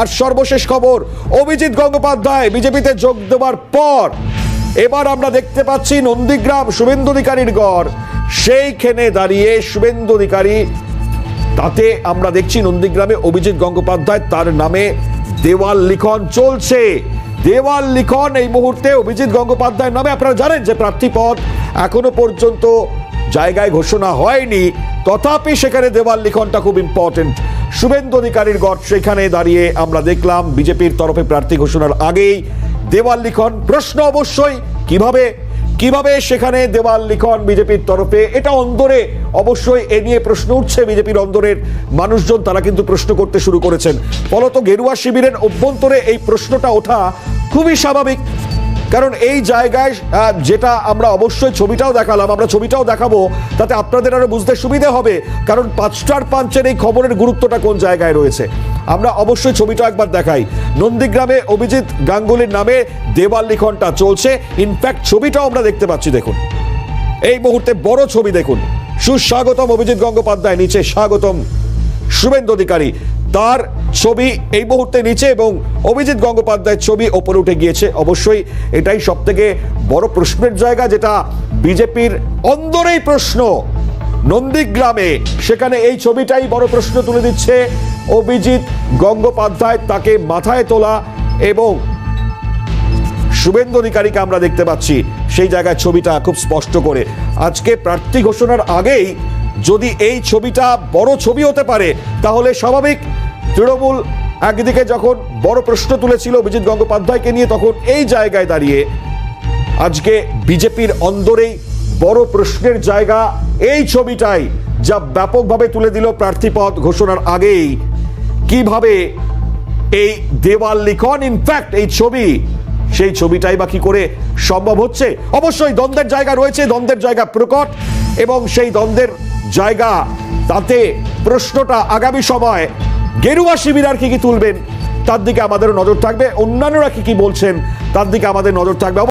আর সর্বশেষ খবর, অভিজিৎ গঙ্গোপাধ্যায় বিজেপিতে যোগ দেওয়ার পর এবার আমরা দেখতে পাচ্ছি নন্দীগ্রাম শুভেন্দু অধিকারীর গড়। সেইখানে দাঁড়িয়ে শুভেন্দু অধিকারী, তাতে আমরা দেখছি নন্দীগ্রামে অভিজিৎ গঙ্গোপাধ্যায়, তার নামে দেওয়াল লিখন চলছে। দেওয়াল লিখন এই মুহূর্তে অভিজিৎ গঙ্গোপাধ্যায়ের নামে। আপনারা জানেন যে প্রার্থী পদ এখনও পর্যন্ত জায়গায় ঘোষণা হয়নি। তথাপি সেখানে দেওয়াল লিখনটা খুব ইম্পর্টেন্ট শুভেন্দু অধিকারীর গড় সেখানে দাঁড়িয়ে আমরা দেখলাম, বিজেপির তরফে প্রার্থী ঘোষণার আগেই দেওয়াল লিখন। প্রশ্ন অবশ্যই, কীভাবে কীভাবে সেখানে দেওয়াল লিখন বিজেপির তরফে? এটা অন্দরে। অবশ্যই এ নিয়ে প্রশ্ন উঠছে বিজেপির অন্দরের মানুষজন, তারা কিন্তু প্রশ্ন করতে শুরু করেছেন। ফলত গেরুয়া শিবিরের অভ্যন্তরে এই প্রশ্নটা ওঠা খুবই স্বাভাবিক। কারণ এই জায়গায় যেটা আমরা অবশ্যই ছবিটাও দেখালাম, আমরা ছবিটাও দেখাবো, তাতে আপনাদের আরও বুঝতে সুবিধে হবে, কারণ পাঁচটার পাঞ্চের এই খবরের গুরুত্বটা কোন জায়গায় রয়েছে। আমরা অবশ্যই ছবিটা একবার দেখাই। নন্দীগ্রামে অভিজিৎ গাঙ্গুলির নামে দেওয়াল লিখনটা চলছে। ইনফ্যাক্ট ছবিটাও আমরা দেখতে পাচ্ছি, দেখুন। এই মুহূর্তে বড় ছবি, দেখুন। সুস্বাগতম অভিজিৎ গঙ্গোপাধ্যায়, নিচে স্বাগতম শুভেন্দু অধিকারী। তার ছবি এই মুহূর্তে নিচে এবং অভিজিৎ গঙ্গোপাধ্যায়ের ছবি ওপরে উঠে গিয়েছে। অবশ্যই এটাই সব থেকে বড় প্রশ্নের জায়গা, যেটা বিজেপির অন্দরেই প্রশ্ন। নন্দীগ্রামে সেখানে এই ছবিটাই বড় প্রশ্ন তুলে দিচ্ছে অভিজিৎ গঙ্গোপাধ্যায় তাকে মাথায় তোলা এবং শুভেন্দু অধিকারীকে আমরা দেখতে পাচ্ছি সেই জায়গায় ছবিটা খুব স্পষ্ট করে। আজকে প্রার্থী ঘোষণার আগেই যদি এই ছবিটা বড় ছবি হতে পারে, তাহলে স্বাভাবিক তৃণমূল একদিকে যখন বড় প্রশ্ন তুলেছিল অভিজিৎ গঙ্গোপাধ্যায়কে নিয়ে, তখন এই জায়গায় দাঁড়িয়ে আজকে বিজেপির অন্দরেই বড় প্রশ্নের জায়গা। এই ছবিটাই যা ব্যাপকভাবে তুলে দিল প্রার্থীপদ ঘোষণার আগেই। কীভাবে এই দেওয়াল লিখন ইনফ্যাক্ট এই ছবি, সেই ছবিটাই বা কি করে সম্ভব হচ্ছে? অবশ্যই দ্বন্দ্বের জায়গা রয়েছে, দ্বন্দ্বের জায়গা প্রকট, এবং সেই দ্বন্দ্বের জায়গা তাতে প্রশ্নটা আগামী সময় গেরুয়া শিবির আর কি কি তুলবেন? তার দিকে আমাদেরও নজর থাকবে। অন্যান্যরা কি কি বলছেন? তার দিকে আমাদের নজর থাকবে।